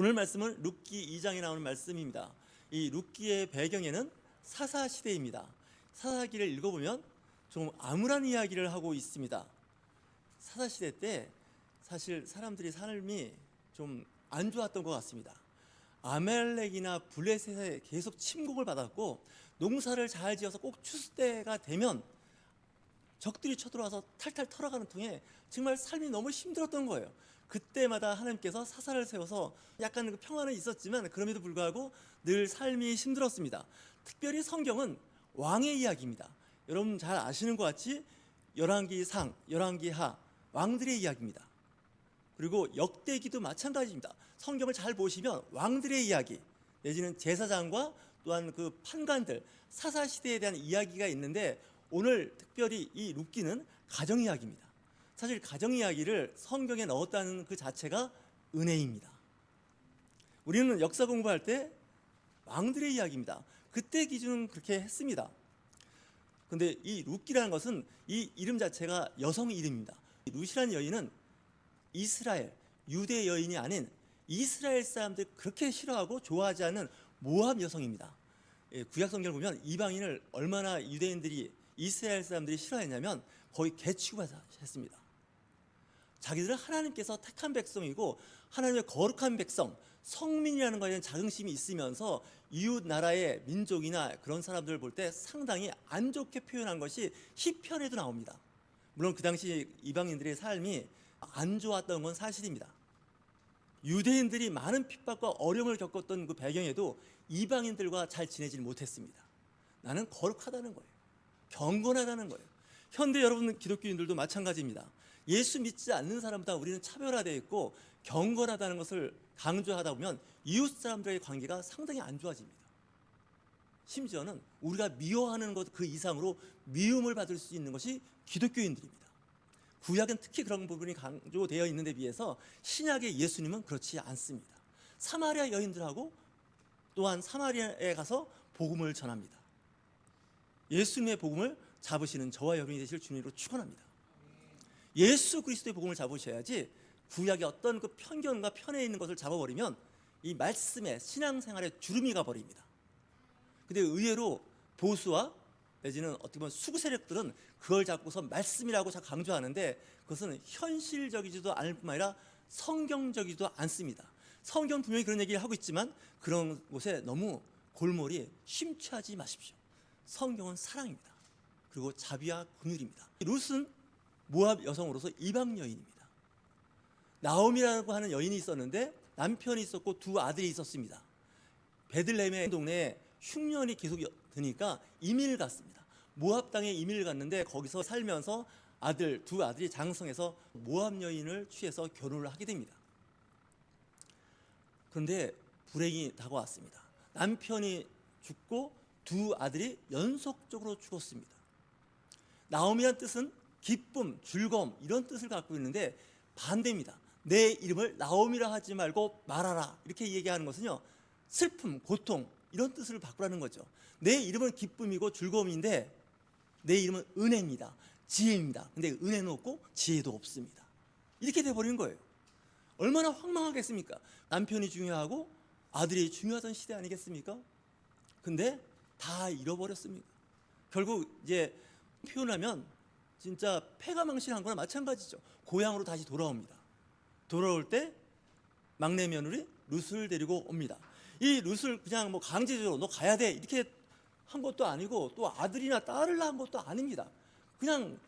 오늘 말씀은 룻기 2장에 나오는 말씀입니다. 이 룻기의 배경에는 사사 시대입니다. 사사기를 읽어보면 좀 암울한 이야기를 하고 있습니다. 사사 시대 때 사실 사람들이 삶이 좀 안 좋았던 것 같습니다. 아멜렉이나 블레셋에 계속 침공을 받았고 농사를 잘 지어서 꼭 추수 때가 되면 적들이 쳐들어와서 탈탈 털어가는 통에 정말 삶이 너무 힘들었던 거예요. 그때마다 하나님께서 사사를 세워서 약간 그 평화는 있었지만 그럼에도 불구하고 늘 삶이 힘들었습니다. 특별히 성경은 왕의 이야기입니다. 여러분 잘 아시는 것 같이 열왕기 상, 열왕기 하 왕들의 이야기입니다. 그리고 역대기도 마찬가지입니다. 성경을 잘 보시면 왕들의 이야기 내지는 제사장과 또한 그 판관들 사사 시대에 대한 이야기가 있는데 오늘 특별히 이 룻기는 가정 이야기입니다. 사실 가정 이야기를 성경에 넣었다는 그 자체가 은혜입니다. 우리는 역사 공부할 때 왕들의 이야기입니다. 그때 기준은 그렇게 했습니다. 근데 이 룻기라는 것은 이 이름 자체가 여성 이름입니다. 룻이라는 여인은 이스라엘 유대 여인이 아닌 이스라엘 사람들 그렇게 싫어하고 좋아하지 않는 모압 여성입니다. 예, 구약 성경을 보면 이방인을 얼마나 유대인들이 이스라엘 사람들이 싫어했냐면 거의 개취급했습니다. 자기들은 하나님께서 택한 백성이고 하나님의 거룩한 백성, 성민이라는 것에 대한 자긍심이 있으면서 이웃 나라의 민족이나 그런 사람들을 볼 때 상당히 안 좋게 표현한 것이 시편에도 나옵니다. 물론 그 당시 이방인들의 삶이 안 좋았던 건 사실입니다. 유대인들이 많은 핍박과 어려움을 겪었던 그 배경에도 이방인들과 잘 지내질 못했습니다. 나는 거룩하다는 거예요. 경건하다는 거예요. 현대 여러분 기독교인들도 마찬가지입니다. 예수 믿지 않는 사람보다 우리는 차별화되어 있고 경건하다는 것을 강조하다 보면 이웃 사람들의 관계가 상당히 안 좋아집니다. 심지어는 우리가 미워하는 것 그 이상으로 미움을 받을 수 있는 것이 기독교인들입니다. 구약은 특히 그런 부분이 강조되어 있는데 비해서 신약의 예수님은 그렇지 않습니다. 사마리아 여인들하고 또한 사마리아에 가서 복음을 전합니다. 예수님의 복음을 잡으시는 저와 여러분이 되실 주님으로 축원합니다. 예수 그리스도의 복음을 잡으셔야지 구약의 어떤 그 편견과 편에 있는 것을 잡아버리면 이 말씀의 신앙생활에 주름이 가버립니다. 근데 의외로 보수와 내지는 어떻게 보면 수구 세력들은 그걸 잡고서 말씀이라고 자꾸 강조하는데 그것은 현실적이지도 않을 뿐만 아니라 성경적이지도 않습니다. 성경 분명히 그런 얘기를 하고 있지만 그런 곳에 너무 골몰이 심취하지 마십시오. 성경은 사랑입니다. 그리고 자비와 긍휼입니다. 룻은 모압 여성으로서 이방 여인입니다. 나옴이라고 하는 여인이 있었는데 남편이 있었고 두 아들이 있었습니다. 베들레헴의 동네에 흉년이 계속 드니까 이민을 갔습니다. 모압 땅에 이민을 갔는데 거기서 살면서 아들 두 아들이 장성해서 모압 여인을 취해서 결혼을 하게 됩니다. 그런데 불행이 다가왔습니다. 남편이 죽고 두 아들이 연속적으로 죽었습니다. 나옴이란 뜻은 기쁨, 즐거움 이런 뜻을 갖고 있는데 반대입니다. 내 이름을 나옴이라 하지 말고 말하라 이렇게 얘기하는 것은요 슬픔, 고통 이런 뜻을 바꾸라는 거죠. 내 이름은 기쁨이고 즐거움인데 내 이름은 은혜입니다. 지혜입니다. 근데 은혜는 없고 지혜도 없습니다. 이렇게 돼버린 거예요. 얼마나 황망하겠습니까? 남편이 중요하고 아들이 중요하던 시대 아니겠습니까? 근데 다 잃어버렸습니다. 결국 이제 표현하면 진짜 폐가 망신한 거나 마찬가지죠. 고향으로 다시 돌아옵니다. 돌아올 때 막내 며느리 룻을 데리고 옵니다. 이 룻을 그냥 뭐 강제적으로 너 가야 돼 이렇게 한 것도 아니고 또 아들이나 딸을 낳은 것도 아닙니다. 그냥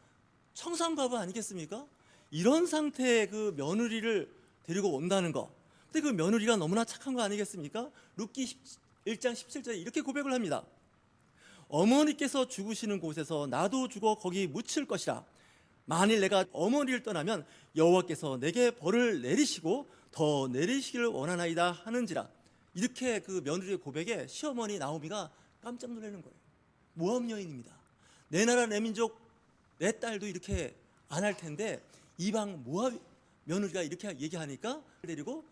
청산가부 아니겠습니까? 이런 상태의 그 며느리를 데리고 온다는 거. 근데 그 며느리가 너무나 착한 거 아니겠습니까? 룻기 1장 17절에 이렇게 고백을 합니다. 어머니께서 죽으시는 곳에서 나도 죽어 거기 묻힐 것이라. 만일 내가 어머니를 떠나면 여호와께서 내게 벌을 내리시고 더 내리시기를 원하나이다 하는지라. 이렇게 그 며느리의 고백에 시어머니 나오미가 깜짝 놀라는 거예요. 모함 여인입니다. 내 나라 내 민족 내 딸도 이렇게 안 할 텐데 이방 모압 며느리가 이렇게 얘기하니까 데리고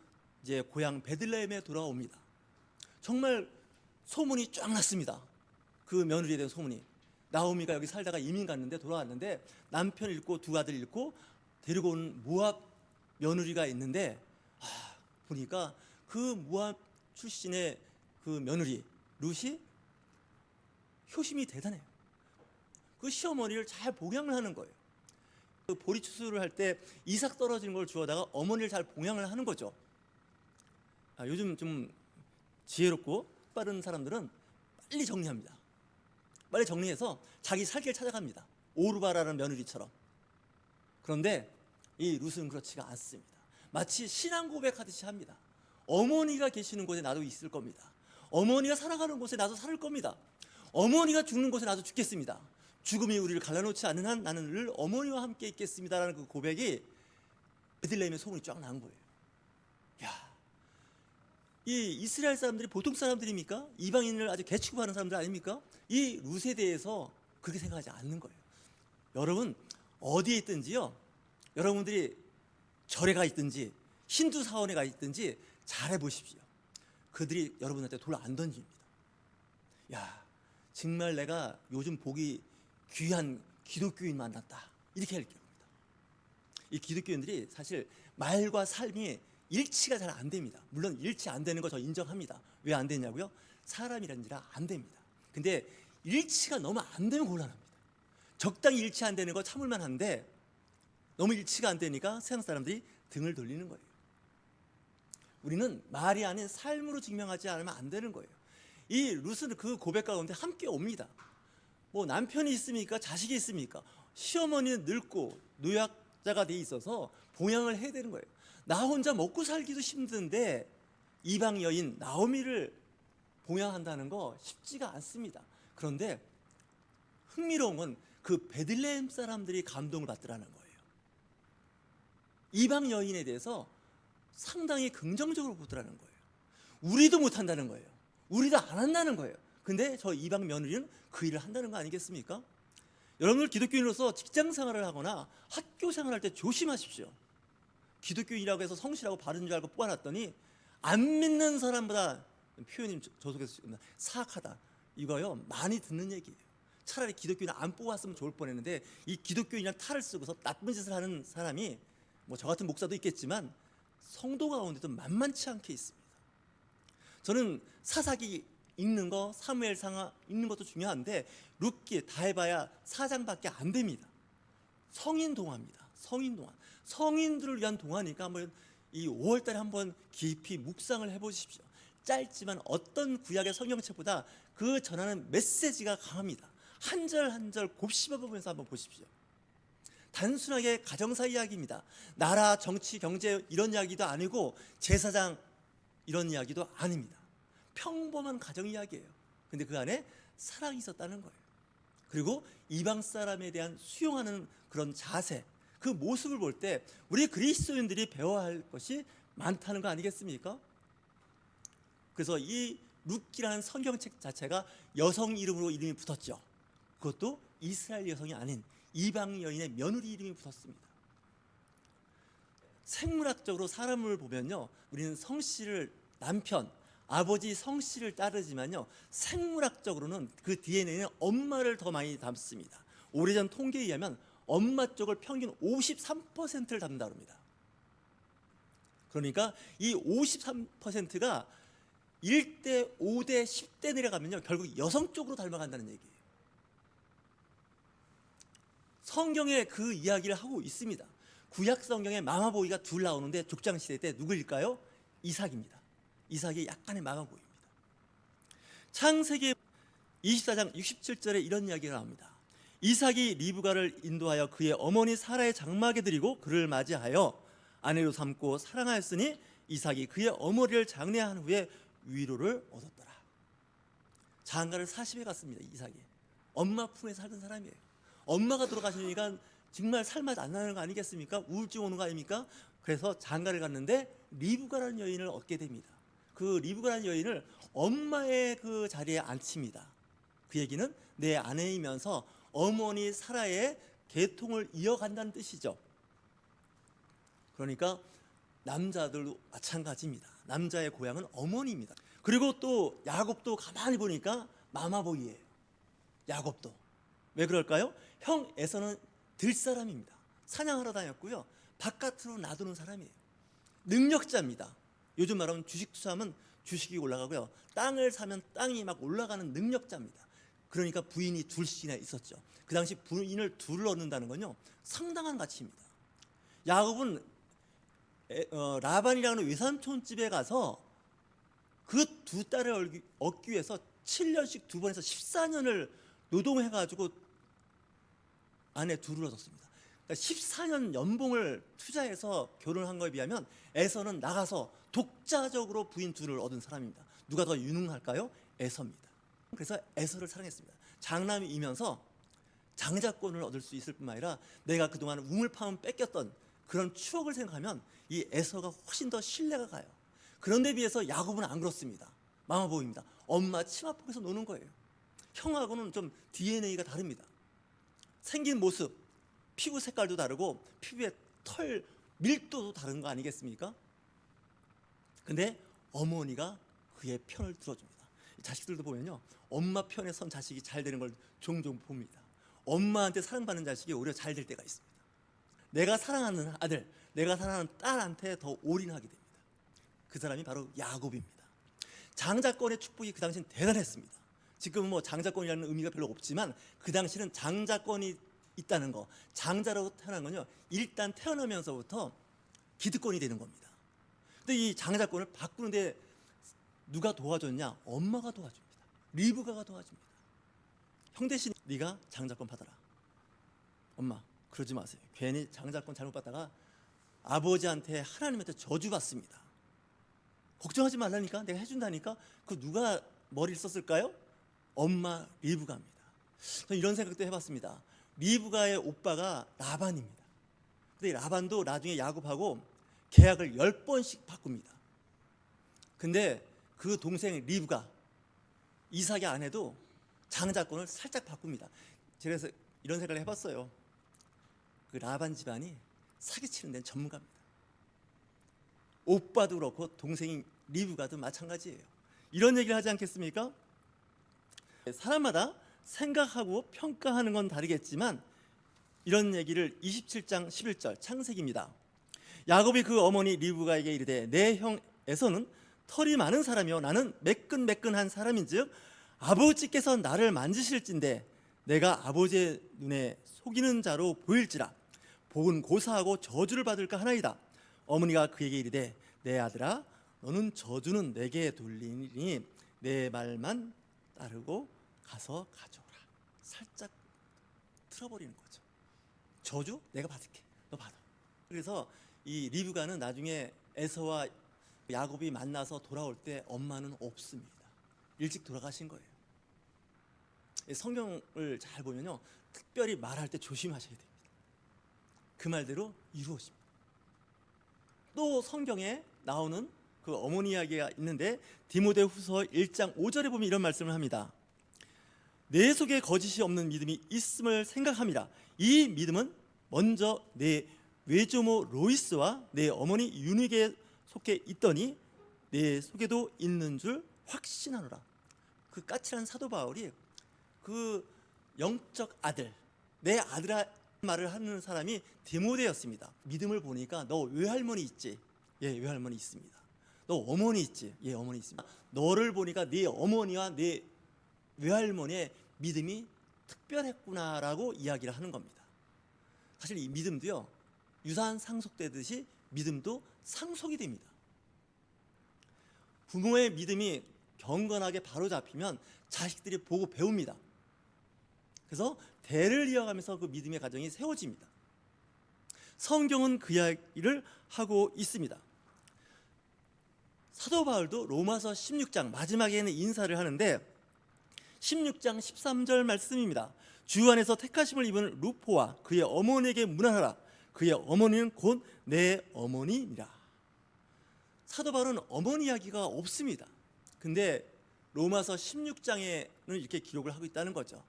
이제 고향 베들레헴에 돌아옵니다. 정말 소문이 쫙 났습니다. 그 며느리에 대한 소문이. 나오미가 여기 살다가 이민 갔는데 돌아왔는데 남편 잃고 두 아들 잃고 데리고 온 모압 며느리가 있는데 아, 보니까 그 모압 출신의 그 며느리 룻이 효심이 대단해요. 그 시어머니를 잘 봉양을 하는 거예요. 그 보리 추수를 할 때 이삭 떨어지는 걸 주워다가 어머니를 잘 봉양을 하는 거죠. 아, 요즘 좀 지혜롭고 빠른 사람들은 빨리 정리합니다. 빨리 정리해서 자기 살 길 찾아갑니다. 오르바라는 며느리처럼. 그런데 이 룻은 그렇지가 않습니다. 마치 신앙 고백하듯이 합니다. 어머니가 계시는 곳에 나도 있을 겁니다. 어머니가 살아가는 곳에 나도 살 겁니다. 어머니가 죽는 곳에 나도 죽겠습니다. 죽음이 우리를 갈라놓지 않는 한 나는 늘 어머니와 함께 있겠습니다라는 그 고백이 베들레헴의 소문이 쫙 난 거예요. 야, 이 이스라엘 사람들이 보통 사람들입니까? 이방인을 아주 개취급하는 사람들 아닙니까? 이 룻에 대해서 그렇게 생각하지 않는 거예요. 여러분 어디에 있든지요. 여러분들이 절에 가 있든지 힌두 사원에 가 있든지 잘해 보십시오. 그들이 여러분한테 돌 안 던집니다. 야, 정말 내가 요즘 보기 귀한 기독교인 만났다. 이렇게 할 겁니다. 이 기독교인들이 사실 말과 삶이 일치가 잘 안 됩니다. 물론 일치 안 되는 거 저 인정합니다. 왜 안 되냐고요? 사람이란지라 안 됩니다. 근데 일치가 너무 안 되면 곤란합니다. 적당히 일치 안 되는 거 참을만 한데 너무 일치가 안 되니까 세상 사람들이 등을 돌리는 거예요. 우리는 말이 아닌 삶으로 증명하지 않으면 안 되는 거예요. 이 룻은 그 고백 가운데 함께 옵니다. 뭐 남편이 있습니까? 자식이 있습니까? 시어머니는 늙고 노약자가 돼 있어서 봉양을 해야 되는 거예요. 나 혼자 먹고 살기도 힘든데 이방 여인 나오미를 봉양한다는 거 쉽지가 않습니다. 그런데 흥미로운 건 그 베들레헴 사람들이 감동을 받더라는 거예요. 이방 여인에 대해서 상당히 긍정적으로 보더라는 거예요. 우리도 못한다는 거예요. 우리도 안 한다는 거예요. 근데 저 이방 며느리는 그 일을 한다는 거 아니겠습니까? 여러분들 기독교인으로서 직장 생활을 하거나 학교 생활할 때 조심하십시오. 기독교인이라고 해서 성실하고 바른 줄 알고 뽑아놨더니 안 믿는 사람보다 표현이 저 속에서 사악하다. 이거요 많이 듣는 얘기예요. 차라리 기독교인 안 뽑았으면 좋을 뻔했는데 이 기독교인이랑 탈을 쓰고서 나쁜 짓을 하는 사람이 뭐 저 같은 목사도 있겠지만 성도 가운데도 만만치 않게 있습니다. 저는 사사기 읽는 거 사무엘 상하 읽는 것도 중요한데 룻기 다 해봐야 사장밖에 안 됩니다. 성인 동화입니다. 성인 동화. 성인들을 위한 동화니까 한번 이 5월 달에 한번 깊이 묵상을 해 보십시오. 짧지만 어떤 구약의 성경책보다 그 전하는 메시지가 강합니다. 한 절 한 절 곱씹어 보면서 한번 보십시오. 단순하게 가정사 이야기입니다. 나라, 정치, 경제 이런 이야기도 아니고 제사장 이런 이야기도 아닙니다. 평범한 가정 이야기예요. 근데 그 안에 사랑이 있었다는 거예요. 그리고 이방 사람에 대한 수용하는 그런 자세, 그 모습을 볼 때 우리 그리스도인들이 배워야 할 것이 많다는 거 아니겠습니까? 그래서 이 룻기라는 성경책 자체가 여성 이름으로 이름이 붙었죠. 그것도 이스라엘 여성이 아닌 이방 여인의 며느리 이름이 붙었습니다. 생물학적으로 사람을 보면요, 우리는 성씨를 남편, 아버지 성씨를 따르지만요, 생물학적으로는 그 DNA는 엄마를 더 많이 담습니다. 오래전 통계에 의하면 엄마 쪽을 평균 53%를 담는다 합니다. 그러니까 이 53%가 1대 5대 10대 내려가면요, 결국 여성 쪽으로 닮아간다는 얘기예요. 성경에 그 이야기를 하고 있습니다. 구약 성경에 마마보이가 둘 나오는데 족장 시대 때 누구일까요? 이삭입니다. 이삭이 약간의 마마보이입니다. 창세기 24장 67절에 이런 이야기가 나옵니다. 이삭이 리브가를 인도하여 그의 어머니 사라의 장막에 드리고 그를 맞이하여 아내로 삼고 사랑하였으니 이삭이 그의 어머니를 장례한 후에 위로를 얻었더라. 장가를 40에 갔습니다. 이삭이. 엄마 품에 살던 사람이에요. 엄마가 돌아가시니까 정말 살맛 안 나는 거 아니겠습니까? 우울증 오는 거 아닙니까? 그래서 장가를 갔는데 리브가라는 여인을 얻게 됩니다. 그 리브가라는 여인을 엄마의 그 자리에 앉힙니다. 그 얘기는 내 아내이면서 어머니 사라의 계통을 이어간다는 뜻이죠. 그러니까 남자들도 마찬가지입니다. 남자의 고향은 어머니입니다. 그리고 또 야곱도 가만히 보니까 마마보이예요. 야곱도. 왜 그럴까요? 형 에서는 들 사람입니다. 사냥하러 다녔고요. 바깥으로 놔두는 사람이에요. 능력자입니다. 요즘 말하면 주식 투자하면 주식이 올라가고요. 땅을 사면 땅이 막 올라가는 능력자입니다. 그러니까 부인이 둘씩이나 있었죠. 그 당시 부인을 둘을 얻는다는 건요. 상당한 가치입니다. 야곱은 에- 어, 라반이라는 외삼촌 집에 가서 그 두 딸을 얻기 위해서 7년씩 두 번에서 14년을 노동해 가지고 아내 둘을 얻었습니다. 그러니까 14년 연봉을 투자해서 결혼한 거에 비하면 에서는 나가서 독자적으로 부인 둘을 얻은 사람입니다. 누가 더 유능할까요? 에서입니다. 그래서 에서를 사랑했습니다. 장남이면서 장자권을 얻을 수 있을 뿐만 아니라 내가 그동안 우물파면 뺏겼던 그런 추억을 생각하면 이 에서가 훨씬 더 신뢰가 가요. 그런데 비해서 야곱은 안 그렇습니다. 마마보입니다. 엄마 치마 폭에서 노는 거예요. 형하고는 좀 DNA가 다릅니다. 생긴 모습, 피부 색깔도 다르고 피부의 털 밀도도 다른 거 아니겠습니까? 근데 어머니가 그의 편을 들어줍니다. 자식들도 보면요, 엄마 편에 선 자식이 잘 되는 걸 종종 봅니다. 엄마한테 사랑받는 자식이 오히려 잘 될 때가 있습니다. 내가 사랑하는 아들, 내가 사랑하는 딸한테 더 올인하게 됩니다. 그 사람이 바로 야곱입니다. 장자권의 축복이 그 당시엔 대단했습니다. 지금은 뭐 장자권이라는 의미가 별로 없지만 그 당시는 장자권이 있다는 거, 장자로 태어난 건요. 일단 태어나면서부터 기득권이 되는 겁니다. 근데 이 장자권을 바꾸는데 누가 도와줬냐? 엄마가 도와줍니다. 리브가가 도와줍니다. 형 대신 네가 장자권 받아라. 엄마 그러지 마세요. 괜히 장자권 잘못 받다가 아버지한테 하나님한테 저주받습니다. 걱정하지 말라니까 내가 해준다니까 그 누가 머리를 썼을까요? 엄마 리브가입니다. 저는 이런 생각도 해봤습니다. 리브가의 오빠가 라반입니다. 근데 라반도 나중에 야곱하고 계약을 열 번씩 바꿉니다. 근데 그 동생 리브가 이삭의 아내도 장자권을 살짝 바꿉니다. 그래서 이런 생각을 해봤어요. 그 라반 집안이 사기치는 데는 전문가입니다. 오빠도 그렇고 동생인 리브가도 마찬가지예요. 이런 얘기를 하지 않겠습니까? 사람마다 생각하고 평가하는 건 다르겠지만 이런 얘기를 27장 11절 창세기입니다. 야곱이 그 어머니 리브가에게 이르되 내 형 에서는 털이 많은 사람이요 나는 매끈매끈한 사람인즉 아버지께서 나를 만지실진데 내가 아버지의 눈에 속이는 자로 보일지라 복은 고사하고 저주를 받을까 하나이다. 어머니가 그에게 이르되 내 아들아 너는 저주는 내게 돌리니 내 말만 따르고 가서 가져오라. 살짝 틀어버리는 거죠. 저주 내가 받을게. 너 받아. 그래서 이 리브가는 나중에 에서와 야곱이 만나서 돌아올 때 엄마는 없습니다. 일찍 돌아가신 거예요. 이 성경을 잘 보면요. 특별히 말할 때 조심하셔야 됩니다. 그 말대로 이루어집니다. 또 성경에 나오는 그 어머니 이야기가 있는데 디모데 후서 1장 5절에 보면 이런 말씀을 합니다. 내 속에 거짓이 없는 믿음이 있음을 생각합니다. 이 믿음은 먼저 내 외조모 로이스와 내 어머니 유닉에 속해 있더니 내 속에도 있는 줄 확신하노라. 그 까칠한 사도 바울이 그 영적 아들, 내 아들아 말을 하는 사람이 디모데였습니다. 믿음을 보니까 너 외할머니 있지? 예, 외할머니 있습니다. 너 어머니 있지? 예, 어머니 있습니다. 너를 보니까 네 어머니와 네 외할머니의 믿음이 특별했구나라고 이야기를 하는 겁니다. 사실 이 믿음도요 유산 상속되듯이 믿음도 상속이 됩니다. 부모의 믿음이 경건하게 바로 잡히면 자식들이 보고 배웁니다. 그래서 대를 이어가면서 그 믿음의 가정이 세워집니다. 성경은 그 이야기를 하고 있습니다. 사도 바울도 로마서 16장 마지막에는 인사를 하는데 16장 13절 말씀입니다. 주 안에서 택하심을 입은 루포와 그의 어머니에게 문안하라. 그의 어머니는 곧 내 어머니니라. 사도 바울은 어머니 이야기가 없습니다. 근데 로마서 16장에는 이렇게 기록을 하고 있다는 거죠.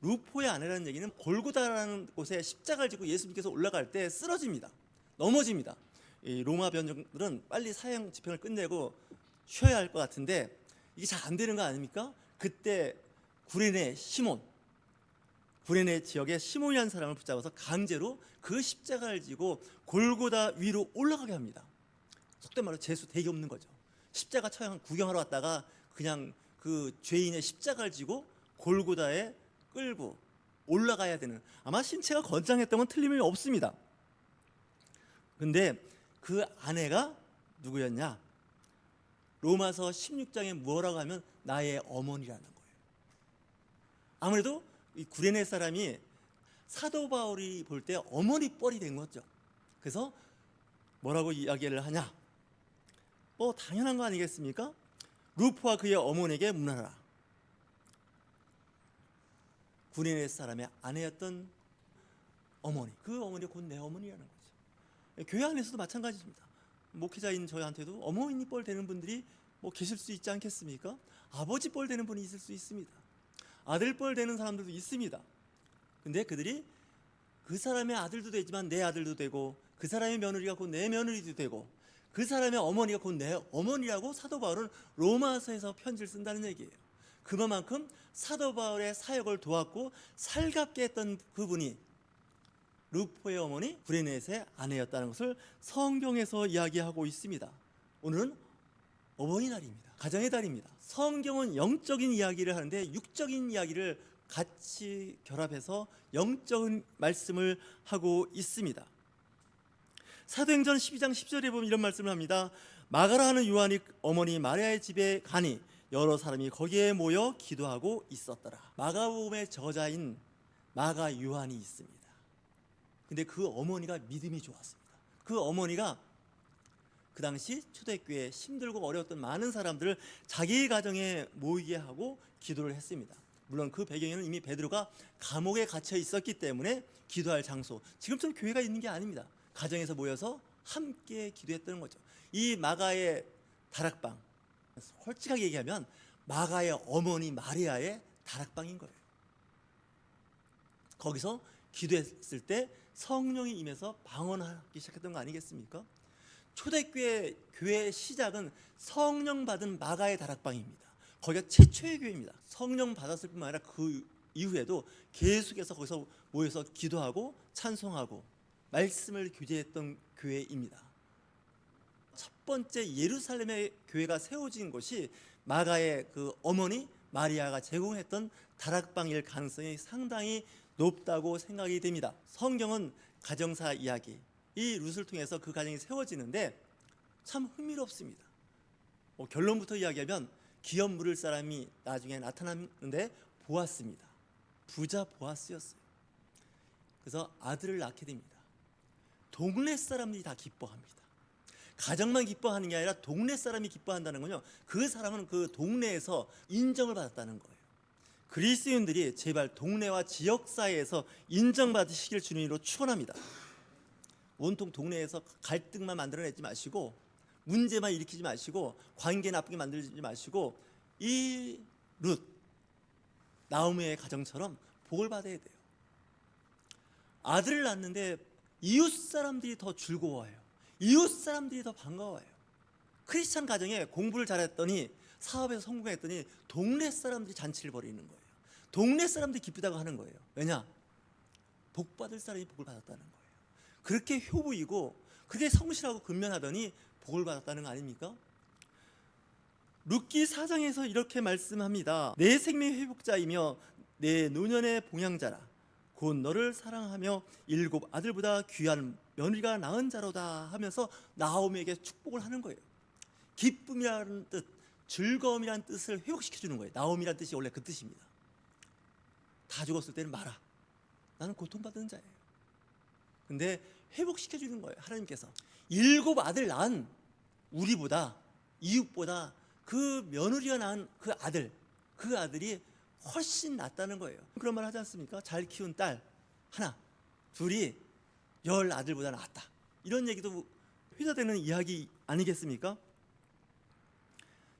루포의 아내라는 얘기는 골고다라는 곳에 십자가를 지고 예수님께서 올라갈 때 쓰러집니다. 넘어집니다. 이 로마 변정들은 빨리 사형 집행을 끝내고 쉬어야 할 것 같은데 이게 잘 안 되는 거 아닙니까? 그때 구레네 시몬 구레네 지역의 시몬이라는 사람을 붙잡아서 강제로 그 십자가를 지고 골고다 위로 올라가게 합니다. 속된 말로 재수 되게 없는 거죠. 십자가 처형 구경하러 왔다가 그냥 그 죄인의 십자가를 지고 골고다에 끌고 올라가야 되는 아마 신체가 건장했던 건 틀림이 없습니다. 근데 그 아내가 누구였냐? 로마서 16장에 뭐라고 하면 나의 어머니라는 거예요. 아무래도 이 구레네 사람이 사도 바울이 볼 때 어머니 뻘이 된 거죠. 그래서 뭐라고 이야기를 하냐? 뭐 당연한 거 아니겠습니까? 루프와 그의 어머니에게 문하라. 구레네 사람의 아내였던 어머니, 그 어머니가 곧내 어머니라는 거죠. 교회 안에서도 마찬가지입니다. 목회자인 저희한테도 어머니 뻘 되는 분들이 뭐 계실 수 있지 않겠습니까? 아버지 뻘 되는 분이 있을 수 있습니다. 아들 뻘 되는 사람들도 있습니다. 근데 그들이 그 사람의 아들도 되지만 내 아들도 되고 그 사람의 며느리가 곧 내 며느리도 되고 그 사람의 어머니가 곧 내 어머니라고 사도 바울은 로마서에서 편지를 쓴다는 얘기예요. 그만큼 사도 바울의 사역을 도왔고 살갑게 했던 그분이 루포의 어머니 브레넷의 아내였다는 것을 성경에서 이야기하고 있습니다. 오늘은 어버이날입니다. 가정의 달입니다. 성경은 영적인 이야기를 하는데 육적인 이야기를 같이 결합해서 영적인 말씀을 하고 있습니다. 사도행전 12장 10절에 보면 이런 말씀을 합니다. 마가라 하는 요한이 어머니 마리아의 집에 가니 여러 사람이 거기에 모여 기도하고 있었더라. 마가복음의 저자인 마가 요한이 있습니다. 근데 그 어머니가 믿음이 좋았습니다. 그 어머니가 그 당시 초대교회 힘들고 어려웠던 많은 사람들을 자기 가정에 모이게 하고 기도를 했습니다. 물론 그 배경에는 이미 베드로가 감옥에 갇혀 있었기 때문에 기도할 장소 지금처럼 교회가 있는 게 아닙니다. 가정에서 모여서 함께 기도했다는 거죠. 이 마가의 다락방 솔직하게 얘기하면 마가의 어머니 마리아의 다락방인 거예요. 거기서 기도했을 때 성령이 임해서 방언하기 시작했던 거 아니겠습니까? 초대교회 교회의 시작은 성령 받은 마가의 다락방입니다. 거기가 최초의 교회입니다. 성령 받았을 뿐만 아니라 그 이후에도 계속해서 거기서 모여서 기도하고 찬송하고 말씀을 교제했던 교회입니다. 첫 번째 예루살렘의 교회가 세워진 곳이 마가의 그 어머니 마리아가 제공했던 다락방일 가능성이 상당히 높다고 생각이 됩니다. 성경은 가정사 이야기, 이 룻을 통해서 그 가정이 세워지는데 참 흥미롭습니다. 뭐 결론부터 이야기하면 기업 물을 사람이 나중에 나타났는데 보았습니다. 부자 보아스였어요. 그래서 아들을 낳게 됩니다. 동네 사람들이 다 기뻐합니다. 가정만 기뻐하는 게 아니라 동네 사람이 기뻐한다는 건요. 그 사람은 그 동네에서 인정을 받았다는 거예요. 그리스도인들이 제발 동네와 지역 사회에서 인정받으시길 주님으로 축원합니다. 온통 동네에서 갈등만 만들어내지 마시고 문제만 일으키지 마시고 관계 나쁘게 만들지 마시고 이 룻 나오미의 가정처럼 복을 받아야 돼요. 아들을 낳는데 이웃 사람들이 더 즐거워해요. 이웃 사람들이 더 반가워해요. 크리스찬 가정에 공부를 잘했더니 사업에서 성공했더니 동네 사람들이 잔치를 벌이는 거예요. 동네 사람들이 기쁘다고 하는 거예요. 왜냐? 복 받을 사람이 복을 받았다는 거예요. 그렇게 효부이고 그게 성실하고 근면하더니 복을 받았다는 거 아닙니까? 룻기 사장에서 이렇게 말씀합니다. 내 생명 회복자이며 내 노년의 봉양자라. 곧 너를 사랑하며 일곱 아들보다 귀한 며느리가 낳은 자로다 하면서 나오미에게 축복을 하는 거예요. 기쁨이라는 뜻, 즐거움이라는 뜻을 회복시켜 주는 거예요. 나오미라는 뜻이 원래 그 뜻입니다. 다 죽었을 때는 말아. 나는 고통받는 자예요. 근데 회복시켜 주는 거예요. 하나님께서 일곱 아들 낳은 우리보다 이웃보다 그 며느리가 낳은 그 아들, 그 아들이 훨씬 낫다는 거예요. 그런 말 하지 않습니까? 잘 키운 딸 하나, 둘이 열 아들보다 낫다. 이런 얘기도 회자되는 이야기 아니겠습니까?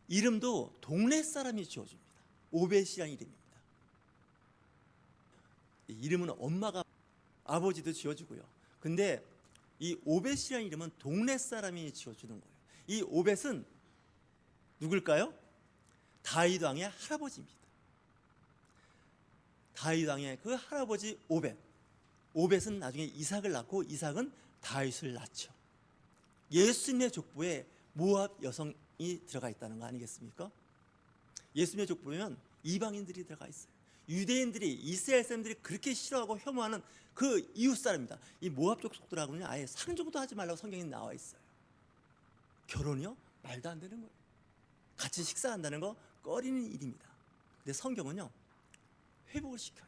이름도 동네 사람이 지어줍니다. 오벳이라는 이름입니다. 이 이름은 엄마가 아버지도 지어주고요. 근데 이 오벳이라는 이름은 동네 사람이 지어주는 거예요. 이 오벳은 누굴까요? 다윗 왕의 할아버지입니다. 다윗 왕의 그 할아버지 오벳. 오벳은 나중에 이삭을 낳고 이삭은 다윗을 낳죠. 예수님의 족보에 모압 여성이 들어가 있다는 거 아니겠습니까? 예수님의 족보면 이방인들이 들어가 있어요. 유대인들이 이스라엘 사람들이 그렇게 싫어하고 혐오하는 그 이웃 사람입니다. 이 모압 족 속들하고는 아예 상종도 하지 말라고 성경에 나와 있어요. 결혼이요? 말도 안 되는 거예요. 같이 식사한다는 거 꺼리는 일입니다. 근데 성경은요 회복을 시켜요.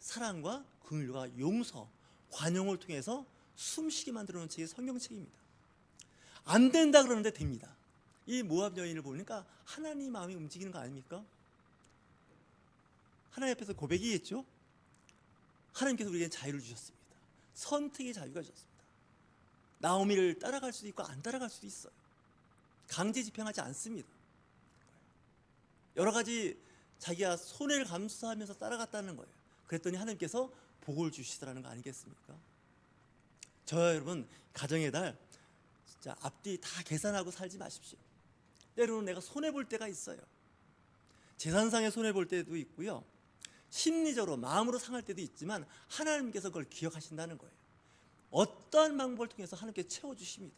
사랑과 긍휼과 용서, 관용을 통해서 숨쉬게 만들어 놓은 책이 성경책입니다. 안 된다 그러는데 됩니다. 이 모압 여인을 보니까 하나님 마음이 움직이는 거 아닙니까? 하나님 앞에서 고백이겠죠. 하나님께서 우리에게 자유를 주셨습니다. 선택의 자유가 주셨습니다. 나오미를 따라갈 수도 있고 안 따라갈 수도 있어요. 강제 집행하지 않습니다. 여러 가지 자기가 손해를 감수하면서 따라갔다는 거예요. 그랬더니 하나님께서 복을 주시더라는 거 아니겠습니까? 저 여러분 가정의 달 진짜 앞뒤 다 계산하고 살지 마십시오. 때로는 내가 손해 볼 때가 있어요. 재산상의 손해 볼 때도 있고요. 심리적으로 마음으로 상할 때도 있지만 하나님께서 그걸 기억하신다는 거예요. 어떠한 방법을 통해서 하나님께 채워 주십니다.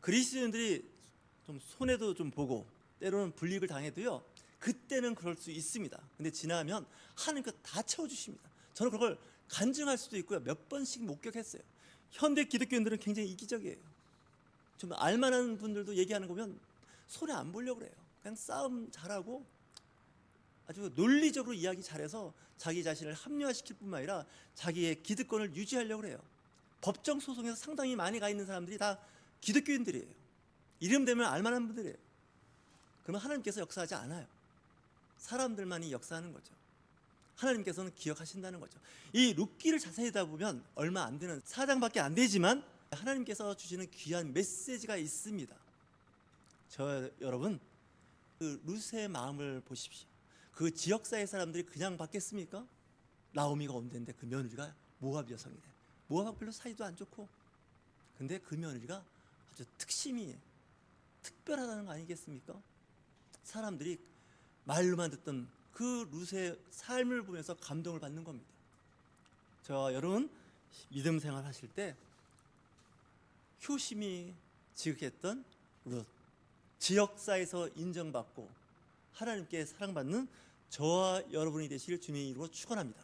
그리스도인들이 좀 손해도 좀 보고 때로는 불이익을 당해도요. 그때는 그럴 수 있습니다. 근데 지나면 하나님께서 다 채워 주십니다. 저는 그걸 간증할 수도 있고요. 몇 번씩 목격했어요. 현대 기독교인들은 굉장히 이기적이에요. 좀 알만한 분들도 얘기하는 거 보면 손해 안 보려고 그래요. 그냥 싸움 잘하고 아주 논리적으로 이야기 잘해서 자기 자신을 합리화시킬 뿐만 아니라 자기의 기득권을 유지하려고 그래요. 법정 소송에서 상당히 많이 가 있는 사람들이 다 기독교인들이에요. 이름 되면 알만한 분들이에요. 그러면 하나님께서 역사하지 않아요. 사람들만이 역사하는 거죠. 하나님께서는 기억하신다는 거죠. 이 룻기를 자세히 다 보면 얼마 안 되는 사장밖에 안 되지만 하나님께서 주시는 귀한 메시지가 있습니다. 저 여러분 그 룻의 마음을 보십시오. 그 지역사회 사람들이 그냥 받겠습니까? 나오미가 온대는데 그 며느리가 모압 여성이래. 모압하고 별로 사이도 안 좋고. 근데 그 며느리가 아주 특심이 특별하다는 거 아니겠습니까? 사람들이 말로만 듣던 그 룻의 삶을 보면서 감동을 받는 겁니다. 저 여러분 믿음 생활 하실 때 효심이 지극했던 룻 지역사에서 인정받고 하나님께 사랑받는 저와 여러분이 되시길 주님의 이름으로 축원합니다.